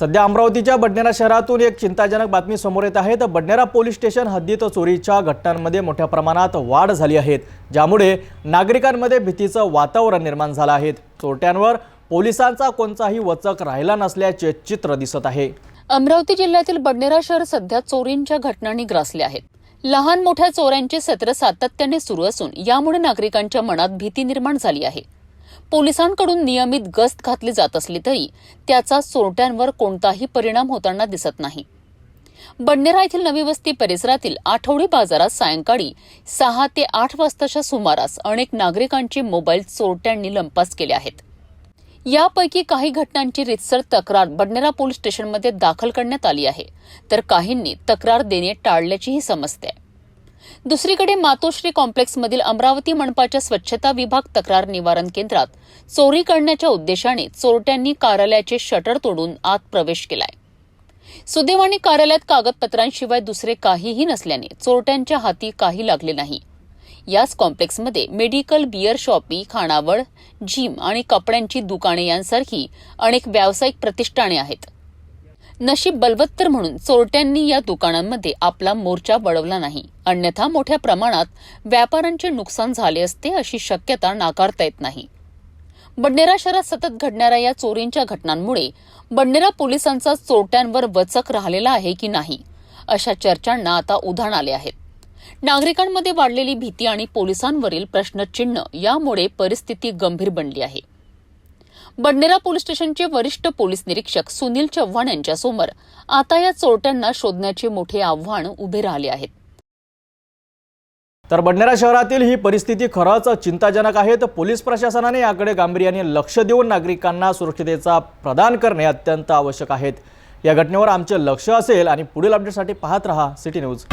सध्या अमरावतीच्या बडनेरा शहरातून एक चिंताजनक बातमी समोर येत आहे. तर बडनेरा पोलीस स्टेशन हद्दीत चोरीच्या घटनांमध्ये मोठ्या प्रमाणात वाढ झाली आहे. ज्यामुळे नागरिकांमध्ये भीतीचं वातावरण निर्माण झालं आहे. चोरट्यांवर पोलिसांचा कोणताही वचक राहिला नसल्याचे चित्र दिसत आहे. अमरावती जिल्ह्यातील बडनेरा शहर सध्या चोरींच्या घटनांनी ग्रासले आहेत. लहान मोठ्या चोऱ्यांचे सत्र सातत्याने सुरू असून यामुळे नागरिकांच्या मनात भीती निर्माण झाली आहे. पोलिसांकडून नियमित गस्त घातली जात असली तरी त्याचा चोरट्यांवर कोणताही परिणाम होताना दिसत नाही. बडनेरा येथील नवी वस्ती परिसरातील आठवडी बाजारात सायंकाळी सहा ते आठ वाजताच्या सुमारास अनेक नागरिकांचे मोबाईल चोरट्यांनी लंपास केले आहेत. यापैकी काही घटनांची रितसर तक्रार बडनेरा पोलीस स्टेशनमध्ये दाखल करण्यात आली आहे. तर काहींनी तक्रार देणे टाळल्याचीही समजते दुसरीकडे मातोश्री कॉम्प्लेक्समधील अमरावती मनपाच्या स्वच्छता विभाग तक्रार निवारण केंद्रात चोरी करण्याच्या उद्देशाने चोरट्यांनी कार्यालयाचे शटर तोडून आत प्रवेश केलाय. सुदैवाने कार्यालयात कागदपत्रांशिवाय दुसरे काहीही नसल्याने चोरट्यांच्या हाती काही लागले नाही. याच कॉम्प्लेक्समध्ये मेडिकल बियर शॉपी खाणावळ जिम आणि कपड्यांची दुकाने यांसारखी अनेक व्यावसायिक प्रतिष्ठाने आहेत. नशीब बलवत्तर म्हणून चोरट्यांनी या दुकानांमध्ये आपला मोर्चा वळवला नाही. अन्यथा मोठ्या प्रमाणात व्यापाऱ्यांचे नुकसान झाले असते अशी शक्यता नाकारता येत नाही. बडनेरा शहरात सतत घडणाऱ्या या चोरींच्या घटनांमुळे बडनेरा पोलिसांचा चोरट्यांवर वचक राहिलेला आहे की नाही अशा चर्चांना आता उधाण आले आहेत. नागरिकांमध्ये वाढलेली भीती आणि पोलिसांवरील प्रश्नचिन्ह यामुळे परिस्थिती गंभीर बनली आहे. बडनेरा पोलीस स्टेशनचे वरिष्ठ पोलीस निरीक्षक सुनील चव्हाण यांच्यासमोर आता या चोरट्यांना शोधण्याचे मोठे आव्हान उभे राहिले आहेत. तर बडनेरा शहरातील ही परिस्थिती खरंच चिंताजनक आहे. तर पोलीस प्रशासनाने याकडे गांभीर्याने लक्ष देऊन नागरिकांना सुरक्षितेचा प्रदान करणे अत्यंत आवश्यक आहेत या घटनेवर आमचे लक्ष असेल आणि पुढील अपडेटसाठी पाहत रहा सिटी न्यूज.